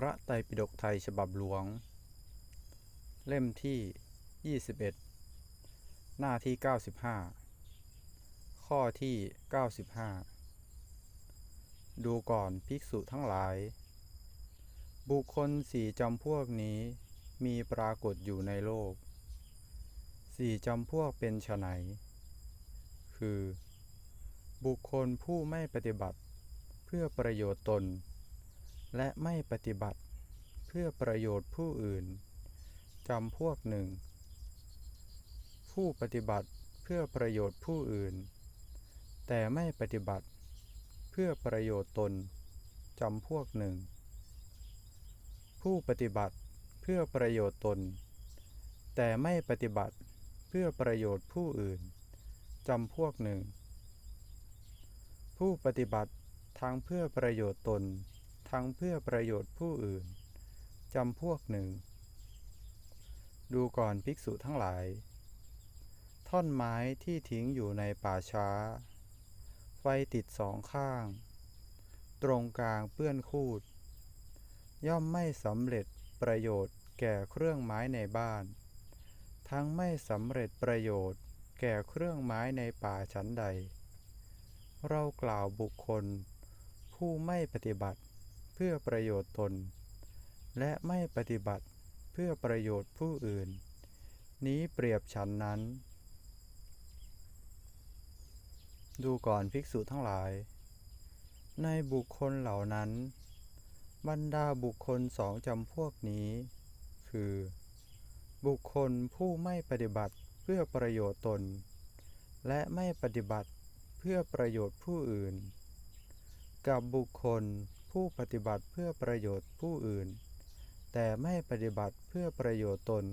พระไตรปิฎกไทยฉบับหลวง เล่มที่ 21 หน้าที่ 95 ข้อที่ 95 ดูก่อนภิกษุทั้งหลาย บุคคลสี่จำพวกนี้มีปรากฏอยู่ในโลก สี่จำพวกเป็นไฉนคือ บุคคลผู้ไม่ปฏิบัติเพื่อประโยชน์ตน และไม่ปฏิบัติเพื่อประโยชน์ผู้อื่น จำพวกหนึ่ง ผู้ปฏิบัติเพื่อประโยชน์ผู้อื่น แต่ไม่ปฏิบัติเพื่อประโยชน์ตน จำพวกหนึ่ง ผู้ปฏิบัติเพื่อประโยชน์ตน แต่ไม่ปฏิบัติเพื่อประโยชน์ผู้อื่น จำพวกหนึ่ง ผู้ปฏิบัติทั้งเพื่อประโยชน์ตน ทั้งเพื่อประโยชน์ผู้อื่นจำพวกหนึ่ง ดูก่อนภิกษุทั้งหลาย ท่อนไม้ที่ทิ้งอยู่ในป่าช้า ไฟติดสองข้าง ตรงกลางเปื้อนคูด ย่อมไม่สำเร็จประโยชน์แก่เครื่องไม้ในบ้าน ทั้งไม่สำเร็จประโยชน์แก่เครื่องไม้ในป่าชั้นใด เรากล่าวบุคคลผู้ไม่ปฏิบัติ เพื่อประโยชน์ตน และไม่ปฏิบัติเพื่อประโยชน์ผู้อื่น นี้เปรียบฉันนั้น ดูก่อนภิกษุทั้งหลาย ในบุคคลเหล่านั้น บรรดาบุคคลสองจำพวกนี้ คือ บุคคลผู้ไม่ปฏิบัติเพื่อประโยชน์ตน และไม่ปฏิบัติเพื่อประโยชน์ผู้อื่น กับบุคคล ผู้ปฏิบัติเพื่อประโยชน์ผู้อื่น แต่ไม่ปฏิบัติเพื่อประโยชน์ตน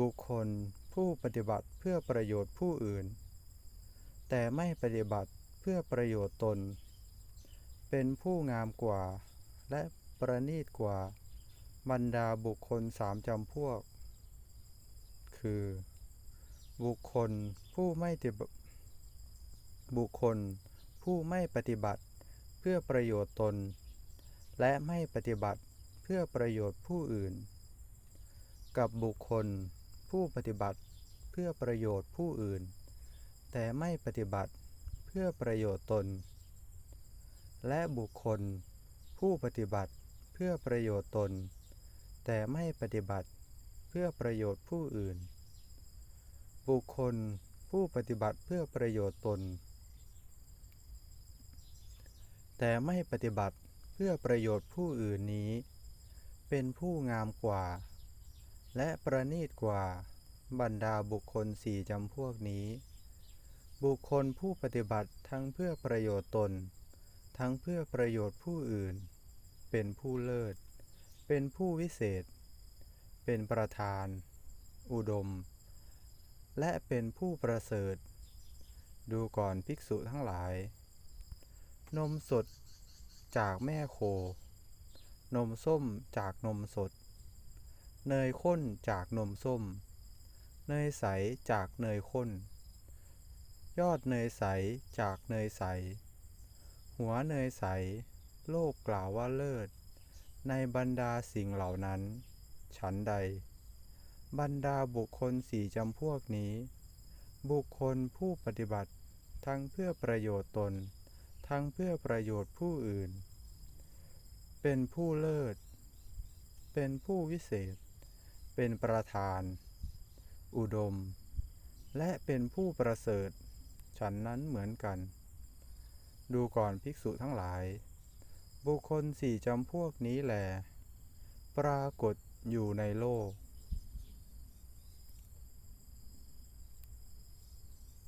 บุคคลผู้ปฏิบัติเพื่อประโยชน์ผู้อื่น แต่ไม่ปฏิบัติเพื่อประโยชน์ตน เป็นผู้งามกว่า และประณีตกว่า บรรดาบุคคลสามจำพวก คือ บุคคลผู้ไม่ติบบุคคลผู้ไม่ปฏิบัติ พื่อประโยชน์ตน และไม่ปฏิบัติเพื่อประโยชน์ผู้อื่น กับบุคคลผู้ปฏิบัติเพื่อประโยชน์ผู้อื่น แต่ไม่ปฏิบัติเพื่อประโยชน์ตน และบุคคลผู้ปฏิบัติเพื่อประโยชน์ตน แต่ไม่ปฏิบัติเพื่อประโยชน์ผู้อื่น บุคคลผู้ปฏิบัติเพื่อประโยชน์ตน แต่ไม่ปฏิบัติเพื่อประโยชน์ผู้อื่นนี้ เป็นผู้งามกว่า และประณีตกว่าบรรดาบุคคลสี่จำพวกนี้ บุคคลผู้ปฏิบัติทั้งเพื่อประโยชน์ตน ทั้งเพื่อประโยชน์ผู้อื่น เป็นผู้เลิศ เป็นผู้วิเศษ เป็นประธาน อุดม และเป็นผู้ประเสริฐ ดูก่อนภิกษุทั้งหลาย นมสดจากแม่โค นมส้มจากนมสด เนยข้นจากนมส้ม เนยใสจากเนยข้น ยอดเนยใสจากเนยใส หัวเนยใส โลกกล่าวว่าเลิศ ในบรรดาสิ่งเหล่านั้น ฉันใด บรรดาบุคคลสี่จำพวกนี้ บุคคลผู้ปฏิบัติทั้งเพื่อประโยชน์ตน ทั้งเพื่อประโยชน์ผู้อื่น เป็นผู้เลิศ เป็นผู้วิเศษ เป็นประธาน อุดม และเป็นผู้ประเสริฐ ฉันนั้นเหมือนกัน ดูก่อนภิกษุทั้งหลาย บุคคลสี่จำพวกนี้แหลปรากฏอยู่ในโลก